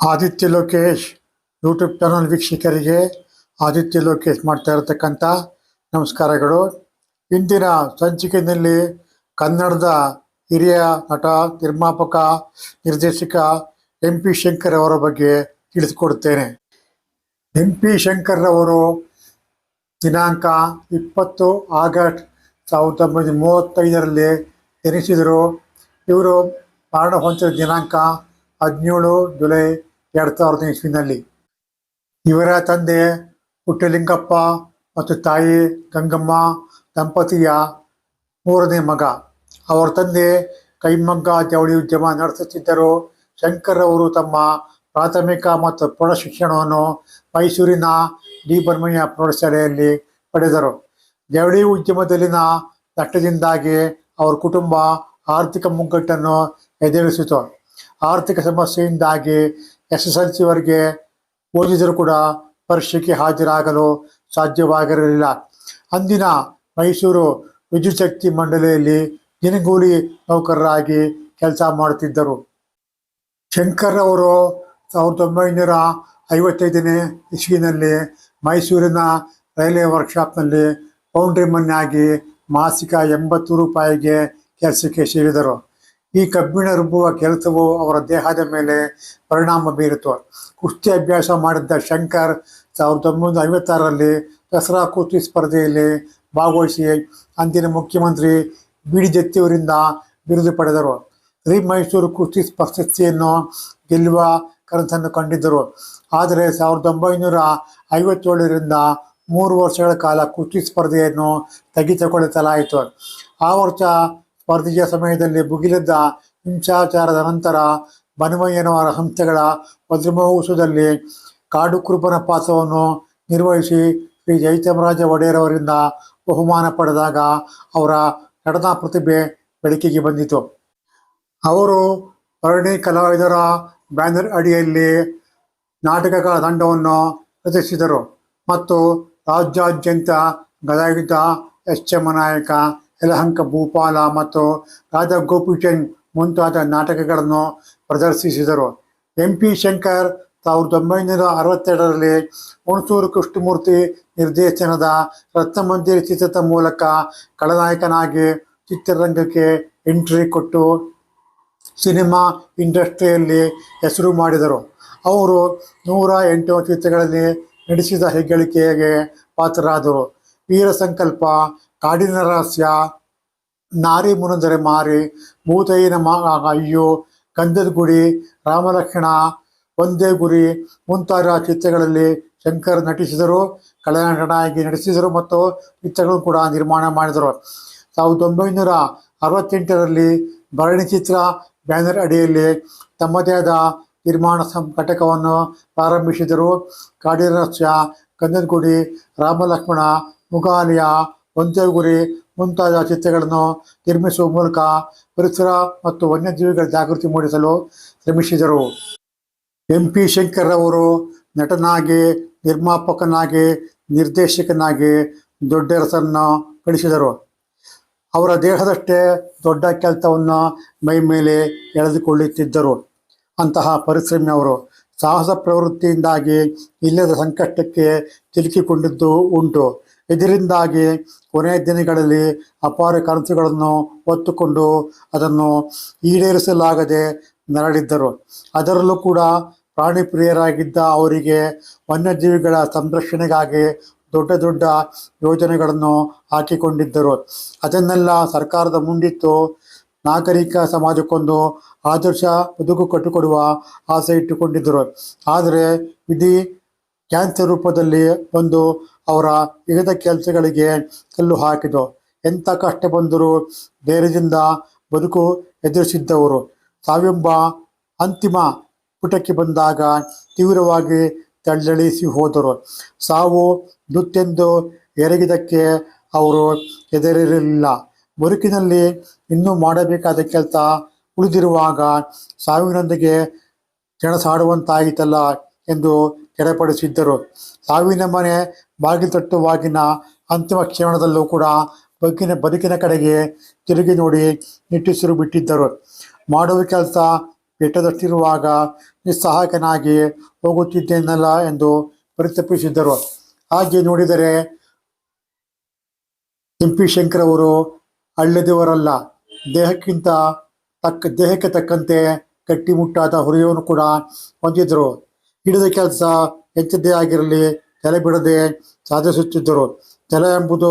Aditya Lokesh YouTube channel ವೀಕ್ಷಕರಿಗೆ ಆದಿತ್ಯ ಲೋಕೇಶ್ ಮಾಡ್ತಾ ಇರತಕ್ಕಂಥ ನಮಸ್ಕಾರಗಳು. ಇಂದಿನ ಸಂಚಿಕೆಯಲ್ಲಿ ಕನ್ನಡದ ಹಿರಿಯ ನಟ, ನಿರ್ಮಾಪಕ, ನಿರ್ದೇಶಕ ಎಂ ಪಿ ಶಂಕರ್ ಅವರ ಬಗ್ಗೆ ತಿಳಿಸಿಕೊಡುತ್ತೇನೆ. ಎಂ ಪಿ ಶಂಕರ್ ಅವರು ದಿನಾಂಕ ಇಪ್ಪತ್ತು ಆಗಸ್ಟ್ ಸಾವಿರದ ಒಂಬೈನೂರ ಮೂವತ್ತೈದರಲ್ಲಿ ಜನಿಸಿದರು. ಇವರು ಮರಣ ಹೊಂದಿದ ದಿನಾಂಕ ಹದಿನೇಳು ಜುಲೈ ಎರಡು ಸಾವಿರದ ಇಸ್ವಿನಲ್ಲಿ. ಇವರ ತಂದೆ ಪುಟ್ಟಲಿಂಗಪ್ಪ ಮತ್ತು ತಾಯಿ ಗಂಗಮ್ಮ ದಂಪತಿಯ ಮೂರನೇ ಮಗ. ಅವರ ತಂದೆ ಕೈಮಗ್ಗ ಜವಳಿ ಉದ್ಯಮ ನಡೆಸುತ್ತಿದ್ದರು. ಶಂಕರ್ ಅವರು ತಮ್ಮ ಪ್ರಾಥಮಿಕ ಮತ್ತು ಪ್ರೌಢ ಶಿಕ್ಷಣವನ್ನು ಮೈಸೂರಿನ ಡಿ ಬರ್ಮಯ್ಯ ಪ್ರೌಢಶಾಲೆಯಲ್ಲಿ ಪಡೆದರು. ಜವಳಿ ಉದ್ಯಮದಲ್ಲಿನ ನಷ್ಟದಿಂದಾಗಿ ಅವರ ಕುಟುಂಬ ಆರ್ಥಿಕ ಮುಗ್ಗಟ್ಟನ್ನು ಎದುರಿಸಿತು. ಆರ್ಥಿಕ ಸಮಸ್ಯೆಯಿಂದಾಗಿ ಎಸ್ ಎಸ್ ಎಲ್ ಸಿವರೆಗೆ ಓದಿದರೂ ಕೂಡ ಪರೀಕ್ಷೆಗೆ ಹಾಜರಾಗಲು ಸಾಧ್ಯವಾಗಿರಲಿಲ್ಲ. ಅಂದಿನ ಮೈಸೂರು ವಿದ್ಯುತ್ ಶಕ್ತಿ ಮಂಡಳಿಯಲ್ಲಿ ದಿನಗೂಲಿ ನೌಕರರಾಗಿ ಕೆಲಸ ಮಾಡುತ್ತಿದ್ದರು. ಶಂಕರ್ ಅವರು ಸಾವಿರದ ಒಂಬೈನೂರ ಐವತ್ತೈದನೇ ಇಸ್ವಿನಲ್ಲಿ ಮೈಸೂರಿನ ರೈಲ್ವೆ ವರ್ಕ್ಶಾಪ್ನಲ್ಲಿ ಪೌಂಡ್ರಿ ಮನ್ನಾಗಿ ಮಾಸಿಕ ಎಂಬತ್ತು ರೂಪಾಯಿಗೆ ಕೆಲಸಕ್ಕೆ ಸೇರಿದರು. ಈ ಕಬ್ಬಿಣ ರುಬ್ಬುವ ಕೆಲಸವು ಅವರ ದೇಹದ ಮೇಲೆ ಪರಿಣಾಮ ಬೀರಿತು ಕುಸ್ತಿ ಅಭ್ಯಾಸ ಮಾಡಿದ್ದ ಶಂಕರ್ ಸಾವಿರದ ಒಂಬೈನೂರ ಐವತ್ತಾರರಲ್ಲಿ ದಸರಾ ಕುಸ್ತಿ ಸ್ಪರ್ಧೆಯಲ್ಲಿ ಭಾಗವಹಿಸಿ ಅಂದಿನ ಮುಖ್ಯಮಂತ್ರಿ ಬಿ ಜತ್ತಿಯವರಿಂದ ಬಿರುದು ಪಡೆದರು. ಶ್ರೀ ಮೈಸೂರು ಕುಸ್ತಿ ಪ್ರಶಸ್ತಿಯನ್ನು ಗೆಲ್ಲುವ ಕನಸನ್ನು ಕಂಡಿದ್ದರು. ಆದರೆ ಸಾವಿರದ ಒಂಬೈನೂರ ಐವತ್ತೇಳರಿಂದ ಮೂರು ವರ್ಷಗಳ ಕಾಲ ಕುಸ್ತಿ ಸ್ಪರ್ಧೆಯನ್ನು ಸ್ಥಗಿತಗೊಳಿಸಲಾಯಿತು. ಆ ವರ್ಷ ಸ್ಪರ್ಧೆಯ ಸಮಯದಲ್ಲಿ ಭುಗಿಲೆದ್ದ ಹಿಂಸಾಚಾರದ ನಂತರ ಬನಮಯ್ಯನವರ ಸಂಸ್ಥೆಗಳ ವಜ್ರಮಹೋತ್ಸವದಲ್ಲಿ ಕಾಡು ಕುರುಬನ ಪಾತ್ರವನ್ನು ನಿರ್ವಹಿಸಿ ಶ್ರೀ ಜಯಚಾಮರಾಜ ಒಡೆಯರವರಿಂದ ಬಹುಮಾನ ಪಡೆದಾಗ ಅವರ ನಟನಾ ಪ್ರತಿಭೆ ಬೆಳಕಿಗೆ ಬಂದಿತು. ಅವರು ಭರಣಿ ಕಲಾವಿದರ ಬ್ಯಾನರ್ ಅಡಿಯಲ್ಲಿ ನಾಟಕಗಳ ತಂಡವನ್ನು ರಚಿಸಿದರು ಮತ್ತು ರಾಜ್ಯಾದ್ಯಂತ ಗದಾಯುಧ ಎಸ್ ನಾಯಕ ಯಲಹಂಕ ಭೂಪಾಲ ಮತ್ತು ರಾಧಾ ಗೋಪಿಚಂದ್ ಮುಂತಾದ ನಾಟಕಗಳನ್ನು ಪ್ರದರ್ಶಿಸಿದರು. ಎಂ ಪಿ ಶಂಕರ್ ಸಾವಿರದ ಒಂಬೈನೂರ ಅರವತ್ತೆರಡರಲ್ಲಿ ಹುಣಸೂರು ಕೃಷ್ಣಮೂರ್ತಿ ನಿರ್ದೇಶನದ ರತ್ನಮಂದಿರ ಚಿತ್ರದ ಮೂಲಕ ಖಳನಾಯಕನಾಗಿ ಚಿತ್ರರಂಗಕ್ಕೆ ಎಂಟ್ರಿ ಕೊಟ್ಟು ಸಿನಿಮಾ ಇಂಡಸ್ಟ್ರಿಯಲ್ಲಿ ಹೆಸರು ಮಾಡಿದರು. ಅವರು ನೂರ ಎಂಟು ಚಿತ್ರಗಳಲ್ಲಿ ನಡೆಸಿದ ಹೆಗ್ಗಳಿಕೆಗೆ ಪಾತ್ರರಾದರು. ವೀರ ಸಂಕಲ್ಪ ಕಾಡಿನ ರಹಸ್ಯ ನಾರಿ ಮುನಂದರೆ ಮಾರಿ ಭೂತೈನ ಮಾ, ಅಯ್ಯೋ, ಗಂಧದ ಗುಡಿ ರಾಮಲಕ್ಷ್ಮಣ ಒಂದೇ ಗುರಿ ಮುಂತಾದ ಚಿತ್ರಗಳಲ್ಲಿ ಶಂಕರ್ ನಟಿಸಿದರು ಕಳನಟನಾಗಿ ನಟಿಸಿದರು ಮತ್ತು ಚಿತ್ರಗಳನ್ನು ಕೂಡ ನಿರ್ಮಾಣ ಮಾಡಿದರು. ಸಾವಿರದ ಒಂಬೈನೂರ ಅರವತ್ತೆಂಟರಲ್ಲಿ ಭರಣಿ ಚಿತ್ರ ಬ್ಯಾನರ್ ಅಡಿಯಲ್ಲಿ ತಮ್ಮದೇ ಆದ ನಿರ್ಮಾಣ ಸಂ, ಘಟಕವನ್ನು ಪ್ರಾರಂಭಿಸಿದರು. ಕಾಡಿನ ರಹಸ್ಯ ಗಂಧದ ಗುಡಿ, ರಾಮಲಕ್ಷ್ಮಣ ಮುಗಾಲಿಯ ಒಂದೇ ಗುರಿ ಮುಂತಾದ ಚಿತ್ರಗಳನ್ನು ನಿರ್ಮಿಸುವ ಮೂಲಕ ಪರಿಸರ ಮತ್ತು ವನ್ಯಜೀವಿಗಳ ಜಾಗೃತಿ ಮೂಡಿಸಲು ಶ್ರಮಿಸಿದರು. ಎಂ ಪಿ ಶಂಕರ್ ಅವರು ನಟನಾಗಿ, ನಿರ್ಮಾಪಕನಾಗಿ, ನಿರ್ದೇಶಕನಾಗಿ ದೊಡ್ಡ ಹೆಸರನ್ನು ಗಳಿಸಿದರು. ಅವರ ದೇಹದಷ್ಟೇ ದೊಡ್ಡ ಕೆಲಸವನ್ನು ಮೈ ಮೇಲೆ ಎಳೆದುಕೊಳ್ಳುತ್ತಿದ್ದರು. ಅಂತಹ ಪರಿಶ್ರಮಿ ಅವರು ಸಾಹಸ ಪ್ರವೃತ್ತಿಯಿಂದಾಗಿ ಇಲ್ಲದ ಸಂಕಷ್ಟಕ್ಕೆ ಸಿಲುಕಿಕೊಂಡಿದ್ದು ಉಂಟು. ಇದರಿಂದಾಗಿ ಕೊನೆಯ ದಿನಗಳಲ್ಲಿ ಅಪಾರ ಕನಸುಗಳನ್ನು ಹೊತ್ತುಕೊಂಡು ಅದನ್ನು ಈಡೇರಿಸಲಾಗದೆ ನರಳಿದ್ದರು. ಅದರಲ್ಲೂ ಕೂಡ ಪ್ರಾಣಿ ಪ್ರಿಯರಾಗಿದ್ದ ಅವರಿಗೆ ವನ್ಯಜೀವಿಗಳ ಸಂರಕ್ಷಣೆಗಾಗಿ ದೊಡ್ಡ ದೊಡ್ಡ ಯೋಜನೆಗಳನ್ನು ಹಾಕಿಕೊಂಡಿದ್ದರು. ಅದನ್ನೆಲ್ಲ ಸರ್ಕಾರದ ಮುಂದಿಟ್ಟು ನಾಗರಿಕ ಸಮಾಜಕ್ಕೊಂದು ಆದರ್ಶ ಬದುಕು ಕಟ್ಟಿಕೊಡುವ ಆಸೆ ಇಟ್ಟುಕೊಂಡಿದ್ದರು. ಆದರೆ ವಿಧಿ ಕ್ಯಾನ್ಸರ್ ರೂಪದಲ್ಲಿ ಬಂದು ಅವರ ವಿವಿಧ ಕೆಲಸಗಳಿಗೆ ಕಲ್ಲು ಹಾಕಿತು ಎಂಥ ಕಷ್ಟ ಬಂದರೂ ಧೈರ್ಯದಿಂದ ಬದುಕು ಎದುರಿಸಿದ್ದವರು. ಸಾವೆಂಬ ಅಂತಿಮ ಪುಟಕ್ಕೆ ಬಂದಾಗ ತೀವ್ರವಾಗಿ ತಳ್ಳಳಿಸಿ ಹೋದರು. ಸಾವು ದುತ್ತೆಂದು ಎರಗಿದಕ್ಕೆ ಅವರು ಎದರಿರಲಿಲ್ಲ ಬದುಕಿನಲ್ಲಿ ಇನ್ನೂ ಮಾಡಬೇಕಾದ ಕೆಲಸ ಉಳಿದಿರುವಾಗ ಸಾವಿನೊಂದಿಗೆ ಕೆಣಸಾಡುವಂತಾಯಿತಲ್ಲ. ಎಂದು ಕೆಳಪಡಿಸಿದ್ದರು ಸಾವಿನ ಮನೆ ಬಾಗಿಲು ತಟ್ಟುವಾಗಿನ ಅಂತಿಮ ಕ್ಷಣದಲ್ಲೂ ಕೂಡ ಬದುಕಿನ ಬದುಕಿನ ಕಡೆಗೆ ತಿರುಗಿ ನೋಡಿ ನಿಟ್ಟುಸಿರು ಬಿಟ್ಟಿದ್ದರು. ಮಾಡುವ ಕೆಲಸ ಬೆಟ್ಟದಷ್ಟಿರುವಾಗ ನಿಸ್ಸಹಾಯಕನಾಗಿ ಹೋಗುತ್ತಿದ್ದೇನಲ್ಲ ಎಂದು ಪರಿತಪಿಸಿದ್ದರು. ಹಾಗೆ ನೋಡಿದರೆ ಎಂ. ಪಿ. ಶಂಕರ್ ಅವರು ಅಳ್ಳದವರಲ್ಲ. ದೇಹಕ್ಕಿಂತ ತಕ್ಕ, ದೇಹಕ್ಕೆ ತಕ್ಕಂತೆ ಗಟ್ಟಿಮುಟ್ಟಾದ ಹುರಿಯನ್ನು ಕೂಡ ಹೊಂದಿದ್ದರು. ಹಿಡಿದ ಕೆಲಸ ಹೆಚ್ಚದ್ದೇ ಆಗಿರಲಿ ತಲೆ ಬಿಡದೆ ಸಾಧಿಸುತ್ತಿದ್ದರು ತಲೆ ಎಂಬುದು